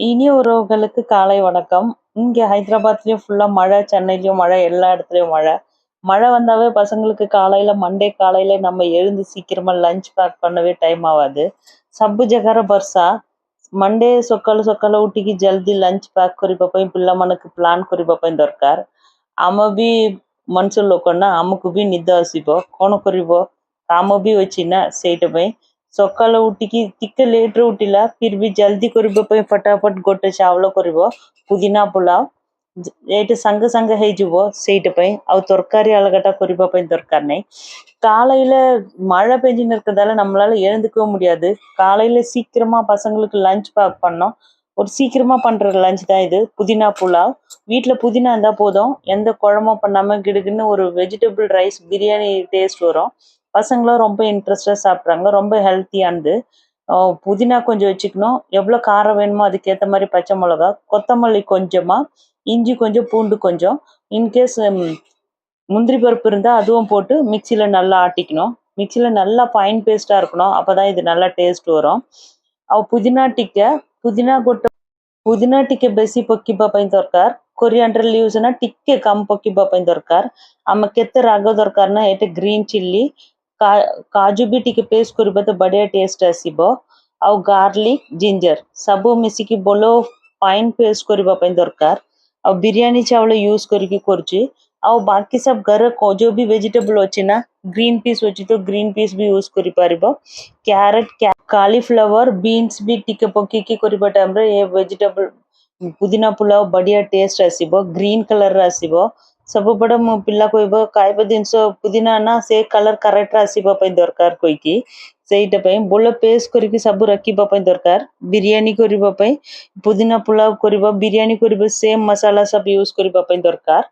இனிய உறவுகளுக்கு காலை வணக்கம். இங்கே ஹைதராபாத்லயும் ஃபுல்லாக மழை சென்னையிலையும் மழை எல்லா இடத்துலையும் மழை. மழை வந்தாவே பசங்களுக்கு காலையில மண்டே காலையில நம்ம எழுந்து சீக்கிரமா லஞ்ச் பேக் பண்ணவே டைம் ஆகாது. சப்பு ஜகர பர்சா மண்டே సొక్కలు సొక్కలు ஊட்டிக்கு ஜல்தி லஞ்ச் ప్యాక్ కొరిపోయి పిల్ల మనకు ప్లాన్ కొరిపోయి దొరకారు ఆమె బి మనుషులు లేకుండా ఆమెకు బి నిద్ర వసిపో కోణ కొరిపో ఆమె బి వచ్చిన ସକାଳୁ ଉଠିକି ଟିକେ ଲେଟ୍ରେ ଉଠିଲା ଫିର୍ ବି ଜଲ୍ଦି କରିବା ପାଇଁ ଫଟାଫଟ ଗୋଟେ ଚାଉଳ କରିବ ପୁଦିନା ପୁଲାଉ ଜ- ଏଇଟା ସାଙ୍ଗେ ସାଙ୍ଗେ ହେଇଯିବ ସେଇଟା ପାଇଁ ଆଉ ତରକାରୀ ଅଲଗାଟା କରିବା ପାଇଁ ଦରକାର ନାହିଁ காலையில மழை பெஞ்சுன்னு இருக்கிறதால நம்மளால எழுந்துக்கவே முடியாது காலையில சீக்கிரமா பசங்களுக்கு லஞ்ச் பேக் பண்ணோம் ஒரு சீக்கிரமா பண்ற லஞ்ச் தான் இது புதினா புலாவ் வீட்ல புதினா இருந்தா போதும் எந்த குழம்பும் பண்ணாம கிடுகின்னு ஒரு வெஜிடபிள் ரைஸ் பிரியாணி டேஸ்ட் வரும் பசங்களும் ரொம்ப இன்ட்ரெஸ்டாக சாப்பிட்றாங்க. ரொம்ப ஹெல்த்தியானது புதினா கொஞ்சம் வச்சுக்கணும். எவ்வளோ காரம் வேணுமோ அதுக்கேற்ற மாதிரி பச்சை மிளகா கொத்தமல்லி கொஞ்சமாக இஞ்சி கொஞ்சம் பூண்டு கொஞ்சம். இன்கேஸ் முந்திரி பருப்பு இருந்தால் அதுவும் போட்டு மிக்சியில் நல்லா ஆட்டிக்கணும். மிக்சியில் நல்லா ஃபைன் பேஸ்ட்டாக இருக்கணும். அப்போ தான் இது நல்லா டேஸ்ட் வரும். ಅವು புதினா ಟಿಕ್ಕೆ புதினா ಕೊಟ್ಟ புதினா ಟಿಕ್ಕೆ ಬೆಸಿ ಪಕ್ಕಿಬ್ಬ ಪೈನ್ ದೊರ್ಕಾರ್ ಕೊರಿಯಾಂಡ್ರ ಲೀವ್ಸ್ ನ கம் ಕಮ್ ಪಕ್ಕಿಬ್ಬ ಪೈನ್ ದೊರ್ಕಾರ್ ಆಮ ரகம் ರಾಗ ದೊರ್ಕಾರ್ನ ಏಟೆ சில்லி ଚିଲ୍ଲି କାଜୁ ବି ଟିକେ ପେଷ୍ଟ କରିବା ତ ବଢ଼ିଆ ଟେଷ୍ଟ ଆସିବ ଆଉ ଗାର୍ଲିକ ଜିଞ୍ଜର ସବୁ ମିଶିକି ଭଲ ଫାଇନ୍ ପେଷ୍ଟ କରିବା ପାଇଁ ଦରକାର ଆଉ ବିରିୟାନୀ ଚାଉଳ ୟୁଜ୍ କରିକି କରୁଛି ଆଉ ବାକି ସବୁ ଘରେ କ- ଯୋଉ ବି ଭେଜିଟେବଲ ଅଛି ନା ଗ୍ରୀନ୍ ପିସ୍ ଅଛି ତ ଗ୍ରୀନ୍ ପିସ୍ ବି ୟୁଜ୍ କରିପାରିବ କ୍ୟାରେଟ୍ କାଲିଫ୍ଲାୱାର ବିନ୍ସ ବି ଟିକେ ପକେଇକି କରିବା ଟାଇମ୍ରେ ଏ ଭେଜିଟେବଲ ପୁଦିନା ପୁଲାଉ ବଢ଼ିଆ ଟେଷ୍ଟ ଆସିବ ଗ୍ରୀନ୍ କଲର୍ର ଆସିବ ସବୁବେଳେ ମୋ ପିଲା କହିବ ଖାଇବା ଜିନିଷ ପୁଦିନା ନା ସେ କଲର୍ କରେକ୍ଟ ଆସିବା ପାଇଁ ଦରକାର କହିକି ସେଇଟା ପାଇଁ ଭଲ ପେଷ୍ଟ କରିକି ସବୁ ରଖିବା ପାଇଁ ଦରକାର ବିରିୟାନୀ କରିବା ପାଇଁ ପୁଦିନା ପୁଲାଉ କରିବା ବିରିୟାନୀ କରିବା ସେମ୍ ମସଲା ସବୁ ୟୁଜ୍ କରିବା ପାଇଁ ଦରକାର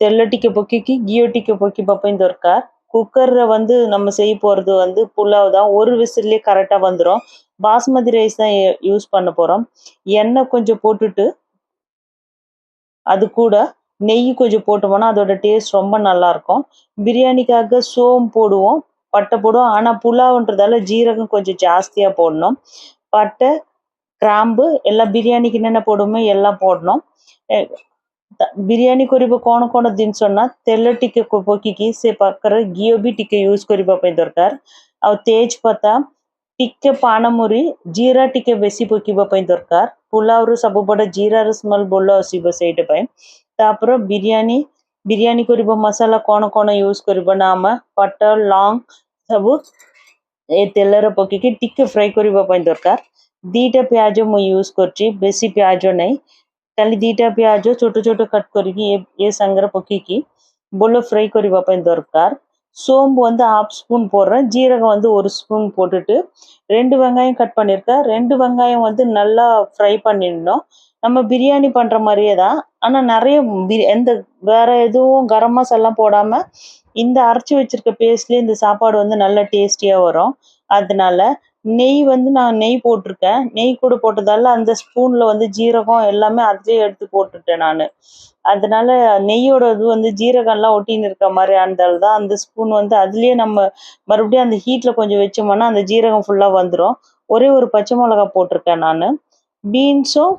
தெல்ல டிக்க பொக்கிக்கு கியோ டிக்க பொக்கிப்பா ପାଇଁ ଦରକାର குக்கரில் வந்து நம்ம செய்ய போகிறது வந்து புலாவ் தான் ஒரு விசில்லே கரெக்டாக வந்துடும் பாஸ்மதி ரைஸ் தான் யூஸ் பண்ண போகிறோம் எண்ணெய் கொஞ்சம் போட்டுட்டு அது கூட நெய் கொஞ்சம் போட்டோம்னா அதோட டேஸ்ட் ரொம்ப நல்லா இருக்கும் பிரியாணிக்காக சோம் போடுவோம் பட்டை போடுவோம் ஆனால் புலாவ்ன்றதால ஜீரகம் கொஞ்சம் ஜாஸ்தியாக போடணும் பட்டை கிராம்பு எல்லாம் பிரியாணிக்கு என்னென்ன போடுமோ எல்லாம் போடணும் எ- ತ- ବିରିୟାନୀ କରିବା କ'ଣ କ'ଣ ଜିନିଷ ନା ତେଲ ଟିକେ କ- ପକେଇକି ସେ ପାଖରେ ଘିଅ ବି ଟିକେ ୟୁଜ୍ କରିବା ପାଇଁ ଦରକାର ଆଉ ତେଜ ପତା ଟିକେ ପାନମୁରି ଜିରା ଟିକେ ବେଶୀ ପକେଇବା ପାଇଁ ଦରକାର ପୁଲାଉରୁ ସବୁବେଳେ ଜିରାର ସ୍ମେଲ୍ ଭଲ ଆସିବ ସେଇଟା ପାଇଁ ତାପରେ ବିରିୟାନୀ ବିରିୟାନୀ କରିବା ମସଲା କ'ଣ କ'ଣ ୟୁଜ୍ କରିବା ନା ଆମେ ପଟ ଲଙ୍ଗ ସବୁ ଏ ତେଲରେ ପକେଇକି ଟିକେ ଫ୍ରାଏ କରିବା ପାଇଁ ଦରକାର ଦିଟା ପିଆଜ ମୁଁ ୟୁଜ୍ କରୁଛି ବେଶୀ ପିଆଜ ନାହିଁ ଖାଲି ଦିଟା ପିଆଜ ଛୋଟ ଛୋଟ କଟ୍ କରିକି ଏ ଏ ସାଙ୍ଗରେ ପକେଇକି ଭଲ ஃப்ரை କରିବା ପାଇଁ ଦରକାର சோம்பு வந்து ஹாஃப் ஸ்பூன் போடுறேன் ஜீரகம் வந்து ஒரு ஸ்பூன் போட்டுட்டு ரெண்டு வெங்காயம் கட் பண்ணியிருக்கேன் ரெண்டு வெங்காயம் வந்து நல்லா ஃப்ரை பண்ணிடணும் நம்ம பிரியாணி பண்ணுற மாதிரியே தான். ஆனால் நிறைய எந்த வேற எதுவும் கரம் மசாலாம் போடாமல் இந்த அரைச்சி வச்சிருக்க பேஸ்ட்லேயே இந்த சாப்பாடு வந்து நல்லா டேஸ்டியாக வரும். அதனால நெய் வந்து நான் நெய் போட்டிருக்கேன். நெய் கூட போட்டதால அந்த ஸ்பூனில் வந்து ஜீரகம் எல்லாமே அதுலேயே எடுத்து போட்டுட்டேன் நான். அதனால நெய்யோட இது வந்து ஜீரகம்லாம் ஒட்டின்னு இருக்க மாதிரி ஆனதால் தான் அந்த ஸ்பூன் வந்து அதுலேயே நம்ம மறுபடியும் அந்த ஹீட்டில் கொஞ்சம் வச்சோம்னா அந்த ஜீரகம் ஃபுல்லாக வந்துடும் ஒரே ஒரு பச்சை மிளகா போட்டிருக்கேன் நான். பீன்ஸும்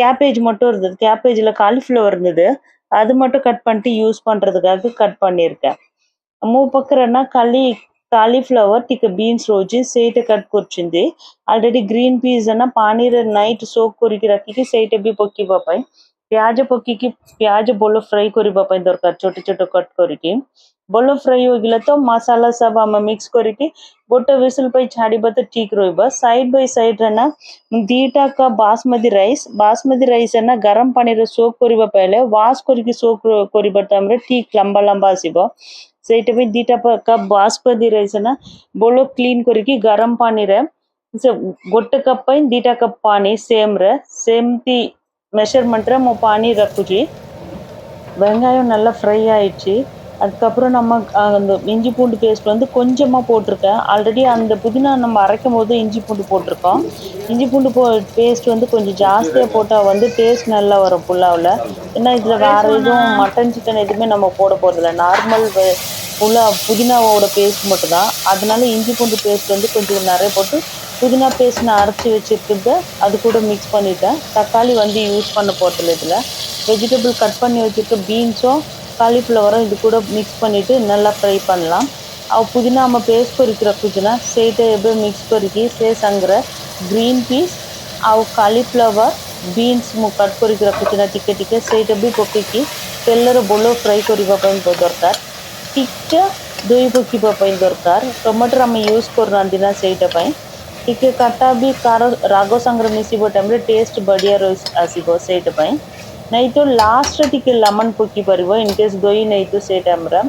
கேபேஜ் மட்டும் இருந்தது கேபேஜில் காலிஃப்ளவர் இருந்தது அது மட்டும் கட் பண்ணிட்டு யூஸ் பண்ணுறதுக்காக கட் பண்ணியிருக்கேன் మూడు పక్కన కలి కాలీఫ్లవర్ టిక బీన్స్ రోజు సేట కట్ కూర్చుంది ఆల్రెడీ గ్రీన్ పీస్ అన్న పానీర్ నైట్ సోక్ కొరికి రక్కి సేట బి పొక్కి పాపాయి ପିଆଜ ପକେଇକି ପିଆଜ ଭଲ ଫ୍ରାଏ କରିବା ପାଇଁ ଦରକାର ଛୋଟ ଛୋଟ କଟ୍ କରିକି ଭଲ ଫ୍ରାଏ ହୋଇଗଲା ତ ମସଲା ସବୁ ଆମେ ମିକ୍ସ କରିକି ଗୋଟେ ବିସିଲ୍ ପାଇଁ ଛାଡ଼ିବା ତ ଠିକ୍ ରହିବ ସାଇଡ୍ ବାଇ ସାଇଡ୍ରେ ନା ଦୁଇଟା cup basmati rice basmati rice ନା ଗରମ ପାଣିରେ ସୋକ୍ କରିବା ପାଇଲେ ୱାଶ୍ କରିକି ସୋକ୍ କରିବା ଟାଇମ୍ରେ ଠିକ୍ ଲମ୍ବା ଲମ୍ବା ଆସିବ ସେଇଟା ପାଇଁ ଦୁଇଟା କପ୍ ବାସମତି ରାଇସ୍ ନା ଭଲ କ୍ଲିନ୍ କରିକି ଗରମ ପାଣିରେ ସେ ଗୋଟେ କପ୍ ପାଇଁ ଦୁଇଟା କପ୍ ପାଣି ସେମ୍ରେ ସେମିତି மெஷர்மெண்ட்டில் நம்ம பானி ரக்குச்சி வெங்காயம் நல்லா ஃப்ரை ஆயிடுச்சு. அதுக்கப்புறம் நம்ம அந்த இஞ்சி பூண்டு பேஸ்ட் வந்து கொஞ்சமாக போட்டிருக்கேன். ஆல்ரெடி அந்த புதினா நம்ம அரைக்கும் போது இஞ்சி பூண்டு போட்டிருக்கோம். இஞ்சி பூண்டு போ பேஸ்ட் வந்து கொஞ்சம் ஜாஸ்தியாக போட்டால் வந்து டேஸ்ட் நல்லா வரும் புல்லாவில் ஏன்னா இதில் வேறு எதுவும் மட்டன் சிக்கன் எதுவுமே நம்ம போட போகிறதில்ல நார்மல் புல்லா புதினாவோட பேஸ்ட் மட்டும்தான். அதனால இஞ்சி பூண்டு பேஸ்ட் வந்து கொஞ்சம் நிறைய போட்டு புதினா பேஸ்ட் நான் அரைச்சி வச்சுருக்கிறது அது கூட மிக்ஸ் பண்ணிட்டேன் தக்காளி வந்து யூஸ் பண்ண போகிறதில்ல இதில் வெஜிடபிள் கட் பண்ணி வச்சுருக்க பீன்ஸும் காலிஃப்ளவரும் இது கூட மிக்ஸ் பண்ணிவிட்டு நல்லா ஃப்ரை பண்ணலாம் ଆଉ ପୁଦିନା ଆମ ପେଷ୍ଟ କରିକି ରଖୁଛୁ ନା ସେଇଟା ଏବେ ମିକ୍ସ କରିକି ସେ ସାଙ୍ଗରେ ଗ୍ରୀନ୍ ପିସ୍ ଆଉ କାଲିଫ୍ଲାୱାର ବିନ୍ସ ମୁଁ କଟ୍ କରିକି ରଖୁଛି ନା ଟିକେ ଟିକେ ସେଇଟା ବି ପକେଇକି ତେଲରେ ବୋଲ ଫ୍ରାଏ କରିବା ପାଇଁ ଦରକାର ଟିକେ ଦହି ପକାଇବା ପାଇଁ ଦରକାର ଟମାଟର ଆମେ ୟୁଜ୍ କରୁନାହାନ୍ତି ନା ସେଇଟା ପାଇଁ ଟିକେ କାଟା ବି କାର ରାଗ ସାଙ୍ଗରେ ମିଶିବ ଟାଇମ୍ରେ ଟେଷ୍ଟ ବଢ଼ିଆ ଆସିବ ସେଇଟା ପାଇଁ ନାଇଁ ତ ଲାଷ୍ଟରେ ଟିକେ ଲେମନ୍ ପକାଇ ପାରିବ ଇନ୍ କେସ୍ ଦହି ନେଇ ତ ସେଇ ଟାଇମ୍ରେ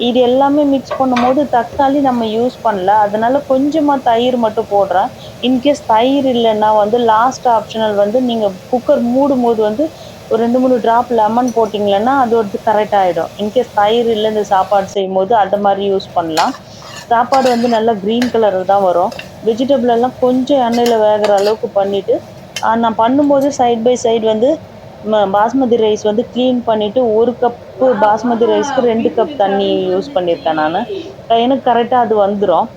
இது எல்லாமே மிக்ஸ் பண்ணும்போது தக்காளி நம்ம யூஸ் பண்ணல அதனால கொஞ்சமாக தயிர் மட்டும் போடுறேன் இன்கேஸ் தயிர் இல்லைன்னா வந்து லாஸ்ட் ஆப்ஷனல் வந்து நீங்கள் குக்கர் மூடும் போது வந்து ஒரு ரெண்டு மூணு ட்ராப் லெமன் போட்டிங்களன்னா அது வந்து கரெக்ட் ஆகிடும் இன்கேஸ் தயிர் இல்லை இந்த சாப்பாடு செய்யும் போது அது மாதிரி யூஸ் பண்ணலாம் சாப்பாடு வந்து நல்லா க்ரீன் கலரில் தான் வரும். வெஜிடபிள் எல்லாம் கொஞ்சம் எண்ணெயில் வேகிற அளவுக்கு பண்ணிவிட்டு நான் பண்ணும்போது சைட் பை சைடு வந்து பாஸ்மதி ரைஸ் வந்து க்ளீன் பண்ணிவிட்டு ஒரு கப்பு பாஸ்மதி ரைஸ்க்கு ரெண்டு கப் தண்ணி யூஸ் பண்ணியிருக்கேன் நான். எனக்கு கரெக்டாக அது வந்துடும்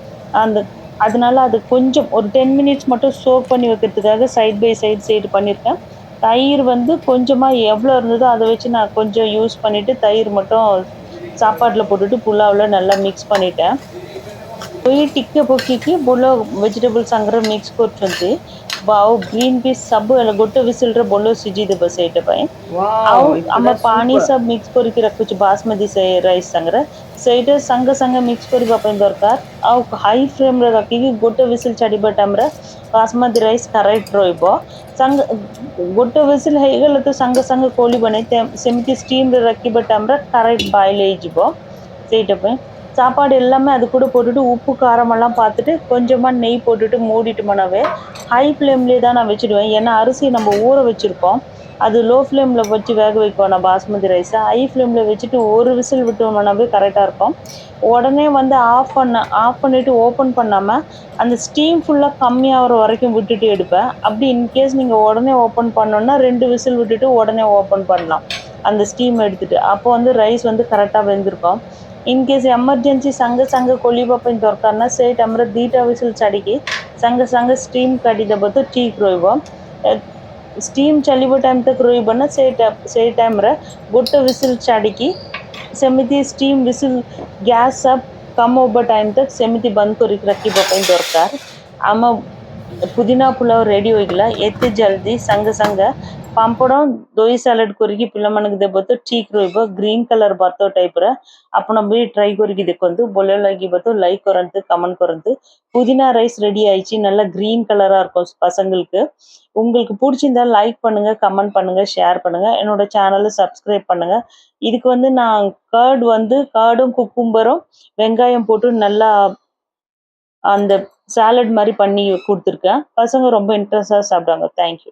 அந்த அதனால அது கொஞ்சம் ஒரு டென் மினிட்ஸ் மட்டும் சோக் பண்ணி வைக்கிறதுக்காக சைட் பை சைடு சைடு பண்ணியிருக்கேன். தயிர் வந்து கொஞ்சமாக எவ்வளோ இருந்ததோ அதை வச்சு நான் கொஞ்சம் யூஸ் பண்ணிவிட்டு தயிர் மட்டும் சாப்பாட்டில் போட்டுட்டு புலாவில் நல்லா மிக்ஸ் பண்ணிட்டேன். ଦହି ଟିକେ ପକେଇକି ଭଲ ଭେଜିଟେବଲ୍ ସାଙ୍ଗରେ ମିକ୍ସ କରୁଛନ୍ତି ଆଉ ଗ୍ରୀନ୍ ପିସ୍ ସବୁ ହେଲା ଗୋଟେ ଭିସିଲ୍ରେ ଭଲ ସିଝିଦେବ ସେଇଟା ପାଇଁ ଆଉ ଆମ ପାଣି ସବୁ ମିକ୍ସ କରିକି ରଖୁଛୁ ବାସମତି ସେ ରାଇସ୍ ସାଙ୍ଗରେ ସେଇଟା ସାଙ୍ଗେ ସାଙ୍ଗେ ମିକ୍ସ କରିବା ପାଇଁ ଦରକାର ଆଉ ହାଇ ଫ୍ଲେମ୍ରେ ରଖିକି ଗୋଟେ ଭିସିଲ୍ ଛାଡ଼ିବା ଟାଇମ୍ରେ ବାସମତି ରାଇସ୍ କରେକ୍ଟ ରହିବ ସାଙ୍ଗ ଗୋଟେ ଭିସିଲ୍ ହେଇଗଲେ ତ ସାଙ୍ଗେ ସାଙ୍ଗେ ଖୋଲିବ ନାହିଁ ସେମିତି ଷ୍ଟିମ୍ରେ ରଖିବା ଟାଇମ୍ରେ କରେକ୍ଟ ବାଇଲ୍ ହେଇଯିବ ସେଇଟା ପାଇଁ சாப்பாடு எல்லாமே அது கூட போட்டுட்டு உப்பு காரமெல்லாம் பார்த்துட்டு கொஞ்சமாக நெய் போட்டுட்டு மூடிட்டோம்னாவே ஹை ஃப்ளேம்லேயே தான் நான் வச்சுடுவேன். ஏன்னா அரிசி நம்ம ஊற வச்சுருக்கோம் அது லோ ஃப்ளேமில் வச்சு வேக வைப்போம் நான் பாஸ்மதி ரைஸை ஹை ஃப்ளேமில் வச்சுட்டு ஒரு விசில் விட்டோம்னாவே கரெக்டாக இருக்கும். உடனே வந்து ஆஃப் பண்ண ஆஃப் பண்ணிவிட்டு ஓப்பன் பண்ணாமல் அந்த ஸ்டீம் ஃபுல்லாக கம்மியாகிற வரைக்கும் விட்டுட்டு எடுப்பேன். அப்படி இன்கேஸ் நீங்கள் உடனே ஓப்பன் பண்ணோன்னா ரெண்டு விசில் விட்டுட்டு உடனே ஓப்பன் பண்ணலாம். அந்த ஸ்டீம் எடுத்துகிட்டு அப்போ வந்து ரைஸ் வந்து கரெக்டாக வெந்திருக்கும். ଇନକେସ୍ ଏମର୍ଜେନ୍ସି ସାଙ୍ଗେ ସାଙ୍ଗେ ଖୋଲିବା ପାଇଁ ଦରକାର ନା ସେଇ ଟାଇମ୍ରେ ଦୁଇଟା ହୁଇସିଲ୍ ଛାଡ଼ିକି ସାଙ୍ଗେ ସାଙ୍ଗେ ଷ୍ଟିମ୍ କାଢ଼ିଦେବ ତ ଠିକ୍ ରହିବ ଷ୍ଟିମ୍ ଚାଲିବ ଟାଇମ୍ ତକ୍ ରହିବ ନା ସେଇ ସେଇ ଟାଇମ୍ରେ ଗୋଟେ ହୁଇସିଲ୍ ଛାଡ଼ିକି ସେମିତି ଷ୍ଟିମ୍ ହୁଇସିଲ୍ ଗ୍ୟାସ୍ କମ୍ ହେବା ଟାଇମ୍ ତକ୍ ସେମିତି ବନ୍ଦ କରିକି ରଖିବା ପାଇଁ ଦରକାର ଆମ పుదీనా పులావ్ రెడీ ಹೋಗಿಲ್ಲ ಎತ್ತೆ ஜல்தி சங்க ಸಂಗ பம்படம் ದೋಯಿ சாலட் ಕೊರಿಗಿ ಪಿಲ್ಲ ಮನಗ್ ದೆಬ್ಬತ್ತು ಟೀಕ್ ರೋಯ್ಬ ಗ್ರೀನ್ கலர் ಬರ್ತೋ ಟೈಪ್ ರ ಅಪ್ಪನ ட்ரை ಟ್ರೈ இதுக்கு வந்து ಬೊಲೆಲಾಗಿ ಬತ್ತು லைக் ಕೊರಂತು கமெண்ட் குறந்து புதினா ரைஸ் ரெடி ஆயிடுச்சு. நல்லா கிரீன் கலராக இருக்கும் பசங்களுக்கு. உங்களுக்கு பிடிச்சிருந்தா லைக் பண்ணுங்க கமெண்ட் பண்ணுங்க ஷேர் பண்ணுங்க. என்னோட சேனலை சப்ஸ்கிரைப் பண்ணுங்க. இதுக்கு வந்து நான் கர்டு வந்து கர்டும் குக்கும்பரும் வெங்காயம் போட்டு நல்லா அந்த சாலட் மாதிரி பண்ணி கொடுத்துருக்கேன். பசங்க ரொம்ப இன்ட்ரெஸ்டாக சாப்பிடுவாங்க. தேங்க்யூ